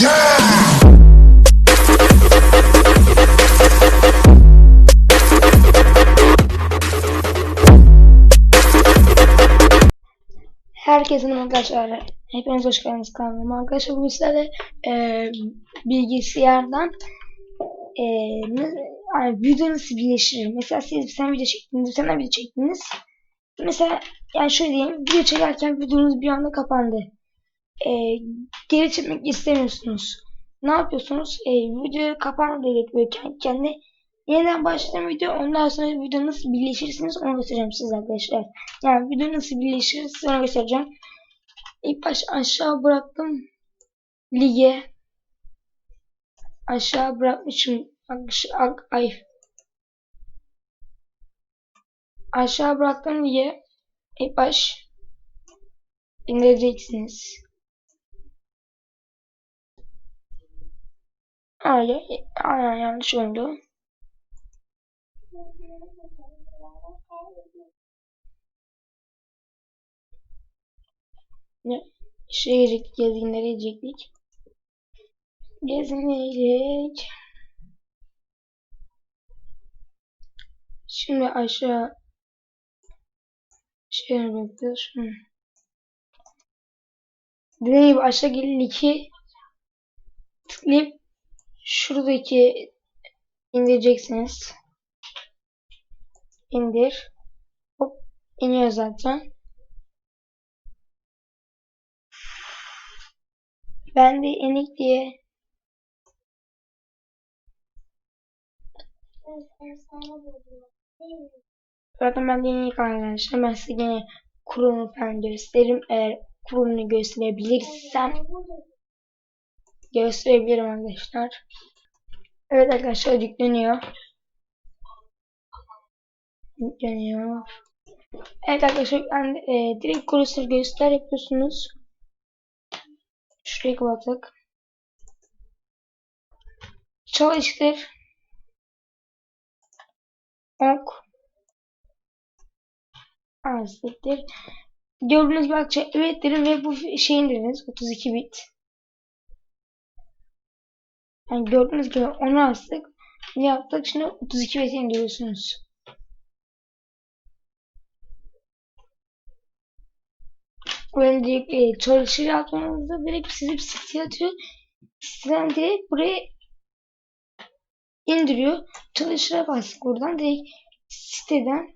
Herkese arkadaşlar. Hepiniz hoş geldiniz kanalıma. Arkadaşlar bugün sizlerle e, bilgisayardan e, yani video nasıl birleştirir? Mesela siz bir tane video çektiniz, tane video çektiniz. Mesela yani şöyle diyeyim, video çekerken videonuz bir anda kapandı. E, geri çekmek istemiyorsunuz. Ne yapıyorsunuz? E, video kapandı dedik böyle kendi. Yeniden başlayan video ondan sonra video nasıl birleşirsiniz onu göstereceğim size arkadaşlar. Yani video nasıl birleşir size onu göstereceğim. İlk baş aşağı bıraktım lige. Aşağı bırakmışım. Ay. Aşağı bıraktım lige. İlk baş indireceksiniz. Öyle. Aynen yanlış oldu. Ne? Şeye girecektik, gezinlere girecektik. Gezinecek. Şimdi aşağı bakıyoruz. Hı. Dediğim aşağı gelin iki tıklayıp şuradaki indireceksiniz. İndir. Hop iniyor zaten. Ben de enik diye Zaten ben de enik arkadaşlar. Ben size yine kurulunu falan gösteririm. Eğer kurulunu gösterebilirsem gösterebilirim arkadaşlar. Evet arkadaşlar yükleniyor. Yükleniyor. Evet arkadaşlar de, e, direkt kuruluşları göster yapıyorsunuz. Şuraya kapattık. Çalıştır. Ok. Azlettir. Gördüğünüz gibi arkadaşlar evet dedim ve bu şeyin dediniz 32 bit. Yani gördüğünüz gibi onu astık. Ne yaptık? Şimdi 32 bit indiriyorsunuz. Böyle direkt e, çalışır yaptığınızda direkt sizi bir siteye atıyor. Sizden direkt buraya indiriyor. Çalışıra bastık buradan direkt siteden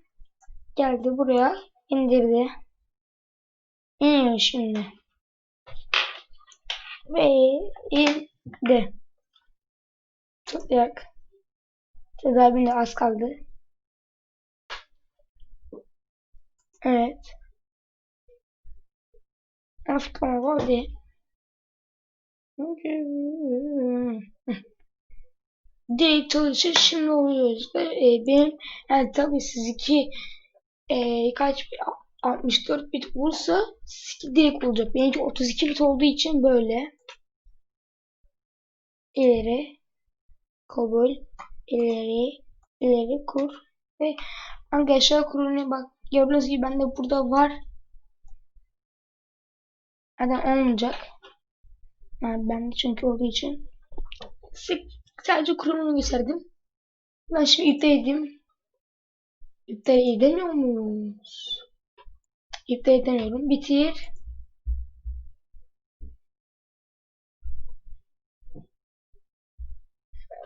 geldi buraya indirdi. İniyor şimdi. Ve indi. Tıklayak. Tedavinde az kaldı. Evet. Afrika var diye. Direkt çalışır şimdi oluyor. İşte, e, benim yani tabii sizinki e, kaç 64 bit olursa direkt olacak. Benimki 32 bit olduğu için böyle ileri kabul ileri ileri kur ve arkadaşlar kuruluna bak gördüğünüz gibi bende burada var Zaten olmayacak. Yani ben çünkü olduğu için. Sadece kurumunu gösterdim. Ben şimdi iptal edeyim. İptal edemiyor muyuz? İptal edemiyorum. Bitir.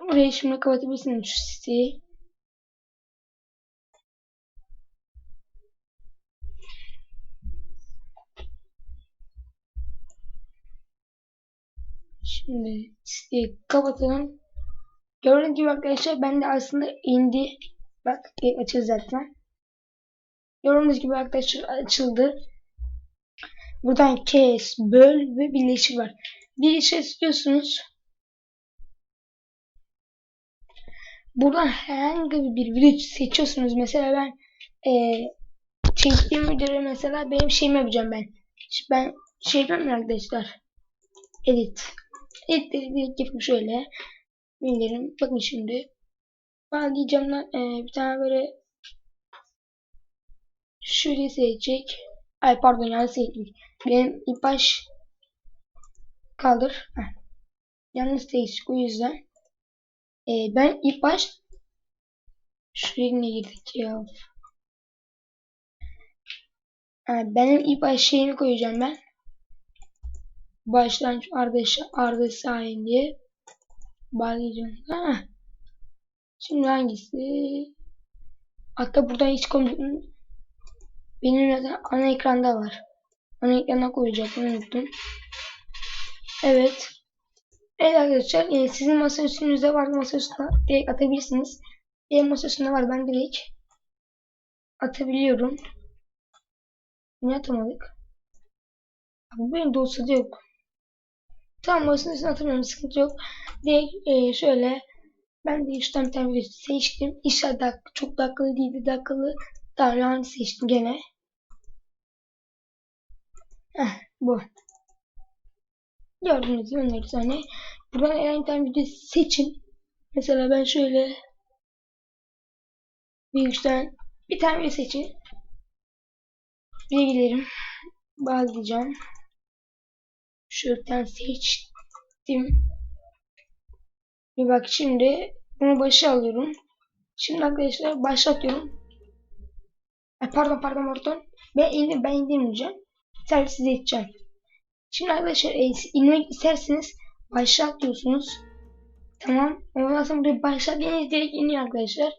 Burayı şimdi kapatabilirsin şu siteyi. Şimdi siteyi kapatalım. Gördüğünüz gibi arkadaşlar ben de aslında indi. Bak açıldı zaten. Gördüğünüz gibi arkadaşlar açıldı. Buradan kes, böl ve birleşir var. Bir şey istiyorsunuz. Buradan herhangi bir video seçiyorsunuz. Mesela ben e, çektiğim videoyu mesela benim şeyimi yapacağım ben. Ben şey yapayım arkadaşlar. Edit. Editleri direkt yapayım şöyle. Bildirim. Bakın şimdi. Ben diyeceğim lan e, bir tane böyle şöyle seçecek. Ay pardon yani seçecek. Benim baş kaldır. Heh. Yalnız değişik o yüzden. Ee, ben ilk baş şuraya girdik ya. Ha, benim ilk baş şeyini koyacağım ben. Başlangıç Arda, Arda Şahin diye. Bağlayacağım. Ha. Şimdi hangisi? Hatta buradan hiç koymadım. Benim zaten ana ekranda var. Ana ekrana koyacaktım unuttum. Evet. Evet arkadaşlar e, sizin masa üstünüzde var masa üstüne direkt atabilirsiniz. Benim masa üstünde var ben direkt atabiliyorum. Niye atamadık? Bu benim dosyada yok. Tamam masanın üstüne atamıyorum sıkıntı yok. Direkt e, şöyle ben de üçten bir tane video seçtim. İnşallah dak çok dakikalı değildi dakikalı. Daha yani seçtim gene. Heh, bu. Gördüğünüz gibi onları tane. Buradan herhangi bir tane video seçin. Mesela ben şöyle bir üçten bir tane video seçin. Bilgilerim bağlayacağım. Şuradan seçtim. Bir bak şimdi bunu başa alıyorum. Şimdi arkadaşlar başlatıyorum. Ay, pardon pardon pardon. Ben indim ben indirmeyeceğim. Size edeceğim. Şimdi arkadaşlar e, inmek isterseniz başlat diyorsunuz. Tamam. Ondan sonra buraya başlat diye direkt iniyor arkadaşlar.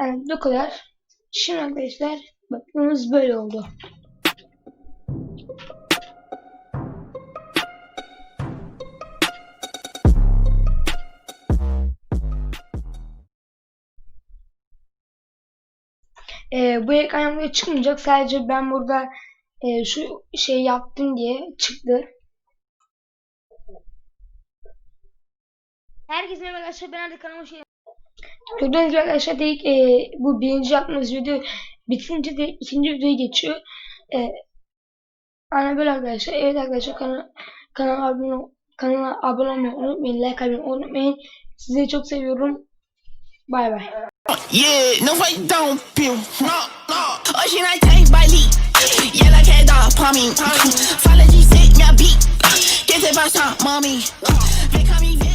Evet bu kadar. Şimdi arkadaşlar bakınız böyle oldu. Ee, bu ekran buraya çıkmayacak. Sadece ben burada e, şu şey yaptım diye çıktı. Herkese merhaba arkadaşlar ben artık kanalıma şey Gördüğünüz gibi arkadaşlar direkt e, bu birinci yaptığımız video bitince de ikinci videoya geçiyor. E, Ana böyle arkadaşlar. Evet arkadaşlar kanal, kanala abone kanala abone olmayı unutmayın. Like atmayı unutmayın. Sizi çok seviyorum. Bay bay. Yeah, no fight down, pill. No, no. Ocean I take promis. Follow G, c'est ma beat. Qu'est-ce qui se mommy? Fais comme.